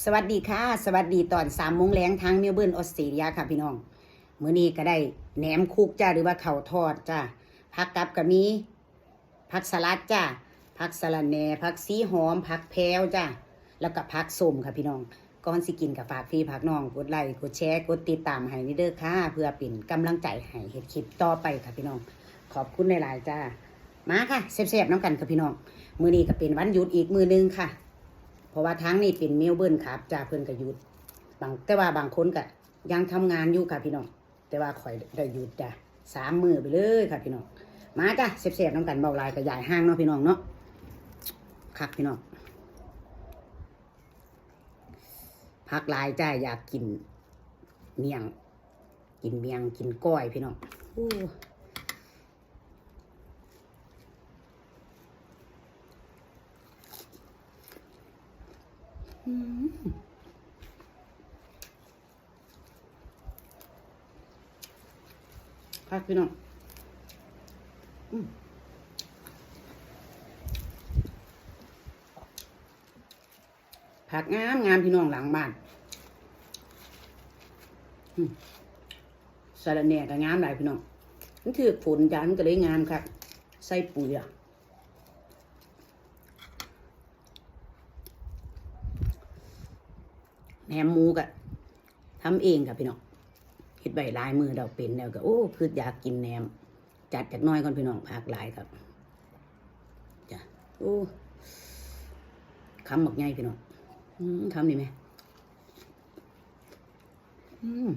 สวัสดีค่ะ สวัสดีตอนสามโมงแรงทางเมลเบิร์นออสเตรเลียค่ะพี่น้องมื้อนี้ก็ได้แหนมคุกจ้าหรือว่าเข่าทอดจ้าผักกับก็มีผักสลัดจ้าผักสะระแหน่ผักสีหอมผักแพรวจ้าแล้วก็ผักส้มค่ะพี่น้องก่อนสิกินกับฝากพี่ผักน้องกดไลค์กดแชร์กดติดตามให้นี่เด้อค่ะเพื่อเป็นกำลังใจให้เฮ็ดคลิปต่อไปค่ะพี่น้อง ขอบคุณหลายๆจ้ามาค่ะเซฟๆน้ำกันค่ะพี่น้องมื้อนี้ก็เป็นวันหยุดอีกมื้อหนึงค่ะ เพราะว่าทั้งนี้เป็นเมลเบิร์นครับจ้าเพิ่นก็หยุดบางแต่ว่าบางคนก็ยังทำงานอยู่ค่ะพี่น้องแต่ว่าข่อยได้หยุดจ้ะสามมือไปเลยค่ะพี่น้องมาจ้ะเสียบๆน้ำกันเบาลายกับใหญ่ห้างเนาะพี่น้องเนาะคักพี่น้องพักลายจ้าอยากกินเมียง กินเมียงกินก้อยพี่น้อง คักพี่น้องผักงามงามพี่น้องหลังบ้านสาระแหน่ก็งามหลายพี่น้องมันถือฝนจานก็เลยงามครับใส่ปุ๋ยอะ แหนมหมูกะทำเองกับพี่น้องเฮ็ดใบลายมือเราเป็นแล้วก็โอ้คืออยากกินแหนม จัดจากน้อยก่อนพี่น้องพักหลายครับจ้ะโอ้คำหมกง่ายพี่น้องคำนี่ไหมอืม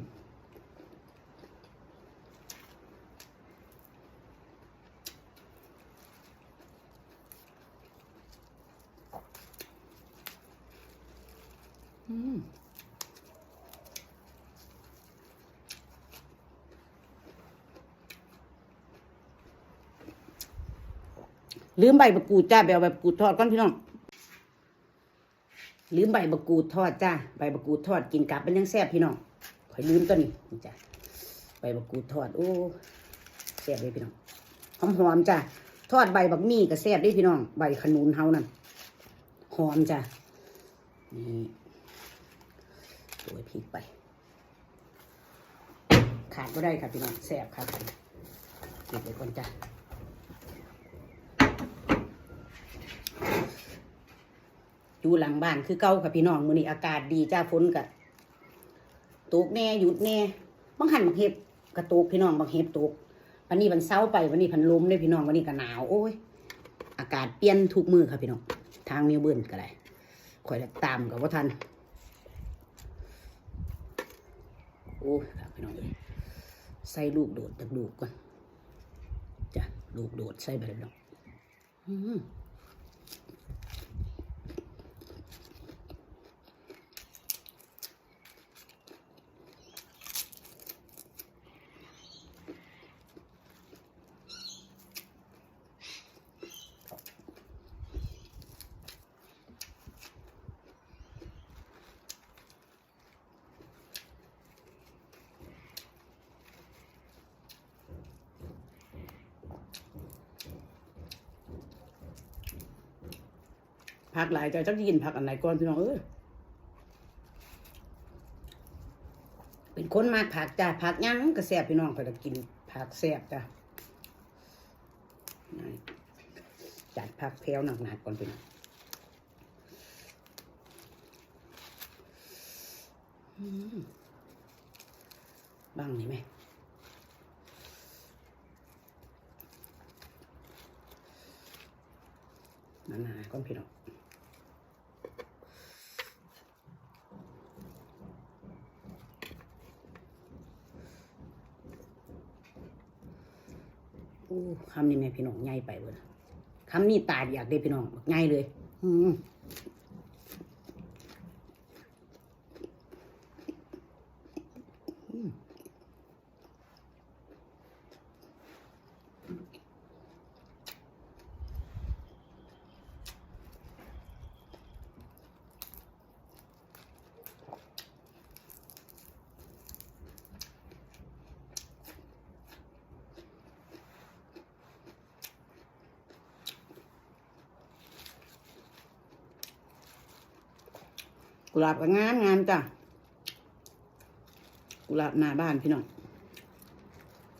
อืม ลืมใบมะกรูดจ้าไปเอาใบมะกรูดทอดก่อนพี่น้องลืมใบมะกรูดทอดจ้าใบมะกรูดทอดกินกับเป็นยังแซ่บพี่น้องข่อยลืมตัวนี้จ้าใบมะกรูดทอดโอ้แซ่บเลยพี่น้องหอมหอมๆจ้าทอดใบบักมี่ก็แซ่บด้พี่น้องใบขนุนเฮานั่นหอมจ้านี่โรยพริกไป ขาดก็ได้ค่ะพี่น้องแซ่บครับเก็บไว้ก่อนจ้า อยู่หลังบ้านคือเก่าค่ะพี่น้องมื้อนี้อากาศดีจ้าฝนกะตกแน่หยุดแน่บางหันบางเห็บกระตกพี่น้องบางเห็บตกวันนี้วันเสาร์ไปวันนี้พันลมเลยพี่น้องวันนี้ก็หนาวโอ้ย อากาศเปลี่ยนทุกมือค่ะพี่น้องทางเมลเบิร์นก็ได้คอยตามกับว่าทันโอ้ยพี่น้องเลยใส่ลูกโดดจากลูกก่อนจ้ะลูกโดดใส่ไปเลยพี่น้องอืม ผักหลายใจจักกินผักอันไหนก่อนพี่น้องเอ้ยเป็นคนมากผักจ้ะผักหยังก็แซ่บพี่น้องไปกินผักแซ่บจ้ะจัดผักแพรวหนักๆก่อนพี่น้องบ้างนี่ไหมหนาๆก่อนพี่น้อง คำนี้แม่พี่น้องใหญ่ไปเว้ยคำนี้ตาอยากได้พี่น้องใหญ่เลย อืม กุหลาบก็งามงามจ้ะ กุหลาบหน้าบ้านพี่น้อง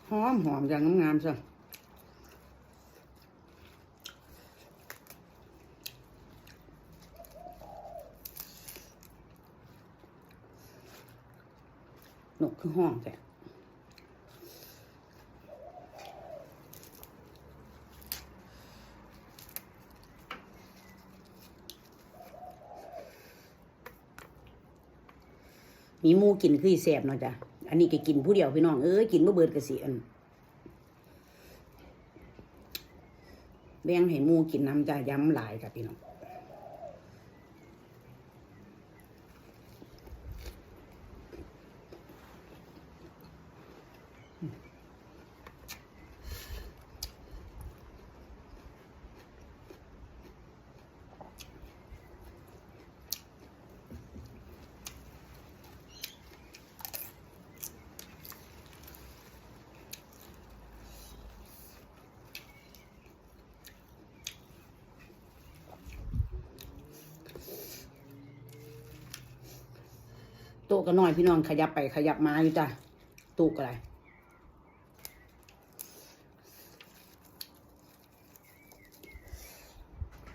หอมหอมอย่างงามๆจ้ะนกคือห้องแต่ มีหมูกินคือแสบเนาะจ้ะอันนี้ก็กินผู้เดียวพี่น้องเอ้ยกินบ่เบิดกระสีอันแบ่งให้หมูกินน้ำจ้ะย้ำหลายจ้ะพี่น้อง โต๊ะก็น้อยพี่น้องขยับไปขยับมาอยู่จ้ะโต๊ะก็ไร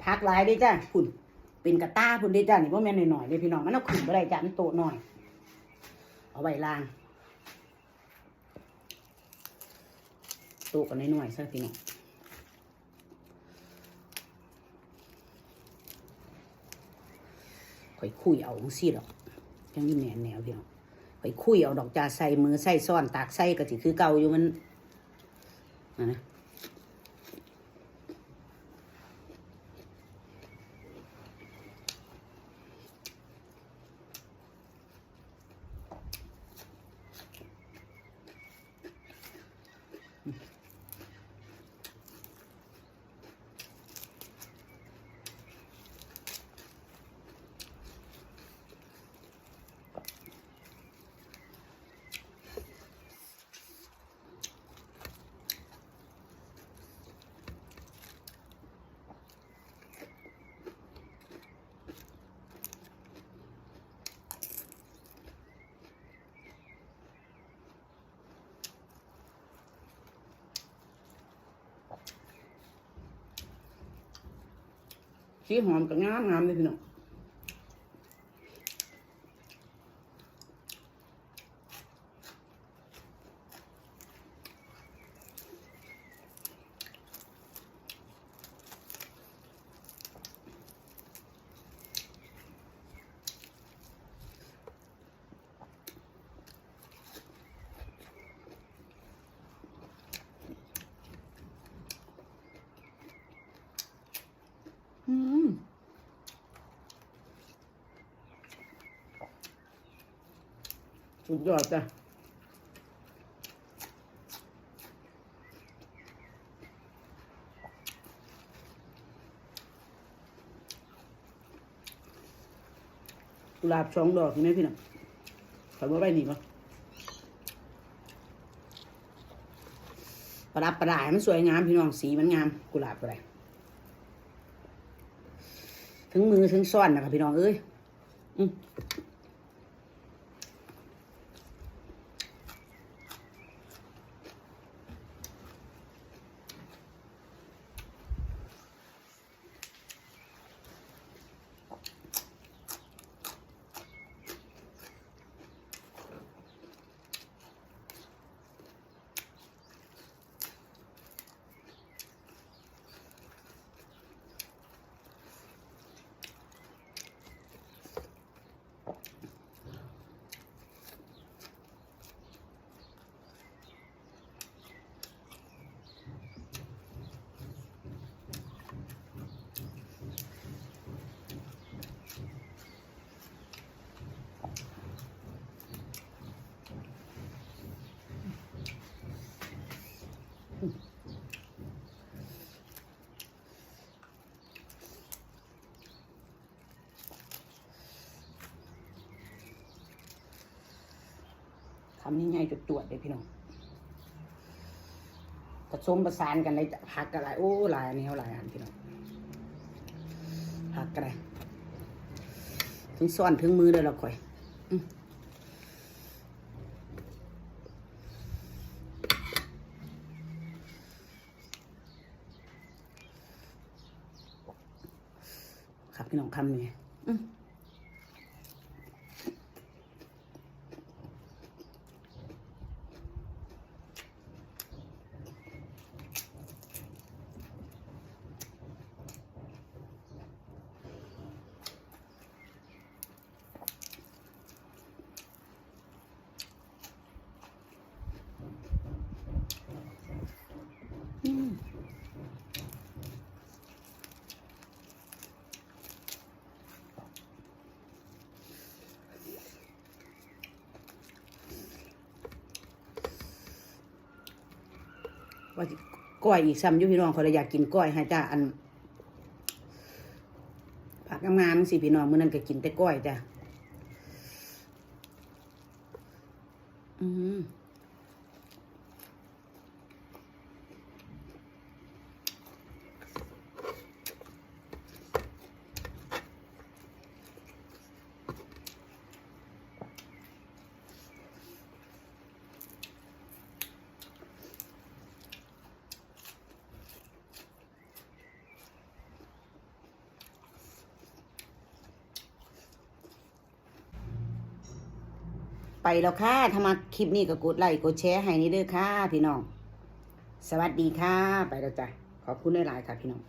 พักหลายเด้จ้ะคุณเป็นกระต้าคุณเด้จ้ะนี่ว่าแม่นหน่อยๆเด้พี่น้องมันเอาขึ้นบ่ได้จ้ะมันโต๊ะน้อย เอาไว้ล่างโต๊ะกันหน้อยๆซะพี่น้องข่อยคุยเอาซี่ดอก ยังนี่แหนแนวเดียวไปคุยเอาดอกจาใส่มือใส่ซ่อนตากใส่ก็สิคือเก่าอยู่มันนะ สีหอมกับงามงามเลยพี่น้องอืม สุดยอดจ้ะกุหลาบสองดอกเห็นไหมพี่น้องถามว่าไปหนีปะประดับประดาให้มันสวยงามพี่น้องสีมันงามกุหลาบอะไรถึงมือถึงซ่อนนะครับพี่น้องเอ้ยอืมำยังไงจุดตรวจเลยพี่น้องผสมประสานกันเลยผักอะไรโอ้หลายอันนี้เขาหลายอันพี่น้องผักอะไรถึงซ่อนถึงมือเลยเราค่อยครับพี่น้องคำนี่ ก้อยอีกซ้ำอยู่พี่น้องเขาเลยอยากกินก้อยให้จ้าอันผักงามๆสิพี่น้องมื้อนั้นก็กินแต่ก้อยจ้ะอืม ไปแล้วค่ะถ้ามาคลิปนี้ก็กดไลค์กดแชร์ให้นี่เด้อค่ะพี่น้อง สวัสดีค่ะ ไปแล้วจ้ะ ขอบคุณหลายๆค่ะพี่น้อง